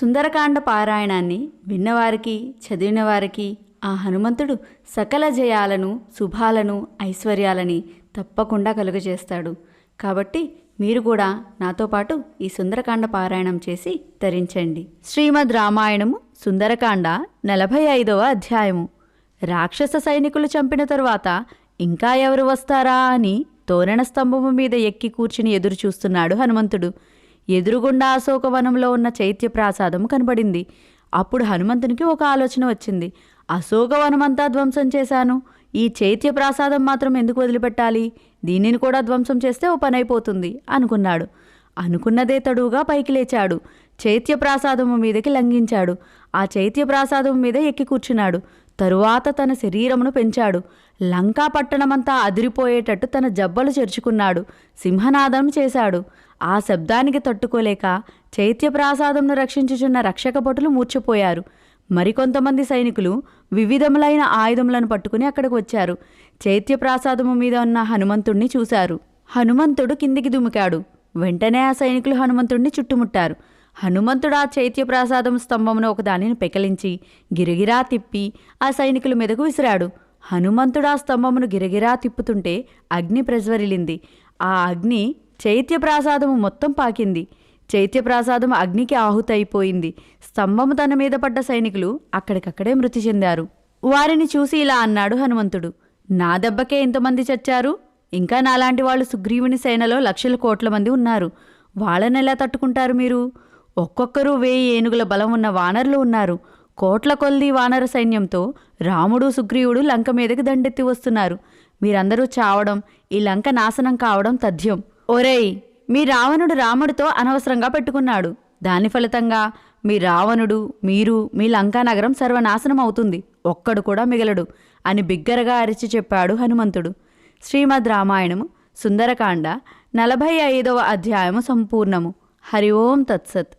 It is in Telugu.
సుందరకాండ పారాయణాన్ని విన్నవారికి చదివిన వారికి ఆ హనుమంతుడు సకల జయాలను శుభాలను ఐశ్వర్యాలని తప్పకుండా కలుగజేస్తాడు. కాబట్టి మీరు కూడా నాతో పాటు ఈ సుందరకాండ పారాయణం చేసి ధరించండి శ్రీమద్ రామాయణము సుందరకాండ నలభై ఐదవ అధ్యాయము. రాక్షస సైనికులు చంపిన తరువాత ఇంకా ఎవరు వస్తారా అని తోరణ స్తంభము మీద ఎక్కి కూర్చుని ఎదురు చూస్తున్నాడు హనుమంతుడు. ఎదురుగుండా అశోకవనంలో ఉన్న చైత్య ప్రాసాదము కనబడింది. అప్పుడు హనుమంతునికి ఒక ఆలోచన వచ్చింది. అశోకవనమంతా ధ్వంసం చేశాను. ఈ చైత్య ప్రాసాదం మాత్రం ఎందుకు వదిలిపెట్టాలి? దీనిని కూడా ధ్వంసం చేస్తే ఓ పనైపోతుంది అనుకున్నాడు. అనుకున్నదే తడువుగా పైకి లేచాడు. చైత్యప్రాసాదము మీదకి లంఘించాడు. ఆ చైత్యప్రాసాదం మీద ఎక్కి కూర్చున్నాడు. తరువాత తన శరీరమును పెంచాడు. లంకా పట్టణమంతా అదిరిపోయేటట్టు తన జబ్బలు చెరుచుకున్నాడు. సింహనాదం చేశాడు. ఆ శబ్దానికి తట్టుకోలేక చైత్య ప్రాసాదంను రక్షించుచున్న రక్షక మూర్చిపోయారు. మరికొంతమంది సైనికులు వివిధములైన ఆయుధములను పట్టుకుని అక్కడికి వచ్చారు. చైత్యప్రాసాదము మీద ఉన్న హనుమంతుణ్ణి చూశారు. హనుమంతుడు కిందికి దుమికాడు. వెంటనే ఆ సైనికులు హనుమంతుడిని చుట్టుముట్టారు. హనుమంతుడు ఆ చైత్యప్రాసాదం స్తంభమును ఒకదానిని పెకలించి గిరగిరా తిప్పి ఆ సైనికుల మీదకు విసిరాడు. హనుమంతుడు ఆ స్తంభమును గిరగిరా తిప్పుతుంటే అగ్ని ప్రజ్వరిలింది. ఆ అగ్ని చైత్యప్రాసాదము మొత్తం పాకింది. చైత్యప్రాసాదం అగ్నికి ఆహుతయిపోయింది స్తంభము తన మీద పడ్డ సైనికులు అక్కడికక్కడే మృతి చెందారు. వారిని చూసి ఇలా అన్నాడు హనుమంతుడు నా దెబ్బకే ఇంతమంది చచ్చారు? ఇంకా నాలాంటి వాళ్ళు సుగ్రీవుని సేనలో లక్షల కోట్ల మంది ఉన్నారు. వాళ్ళని ఎలా తట్టుకుంటారు మీరు? ఒక్కొక్కరు వేయి ఏనుగుల బలం ఉన్న వానరులు ఉన్నారు. కోట్ల కొల్ది వానర సైన్యంతో రాముడు సుగ్రీవుడు లంక మీదకి దండెత్తి వస్తున్నారు. మీరందరూ చావడం ఈ లంక నాశనం కావడం తథ్యం. ఒరేయ్ మీ రావణుడు రాముడితో అనవసరంగా పెట్టుకున్నాడు. దాని ఫలితంగా మీ రావణుడు మీరు మీ లంకా నగరం సర్వనాశనం అవుతుంది. ఒక్కడు కూడా మిగలడు అని బిగ్గరగా అరిచి చెప్పాడు హనుమంతుడు. శ్రీమద్ రామాయణము సుందరకాండ నలభై ఐదవ అధ్యాయము సంపూర్ణము. హరి ఓం తత్సత్.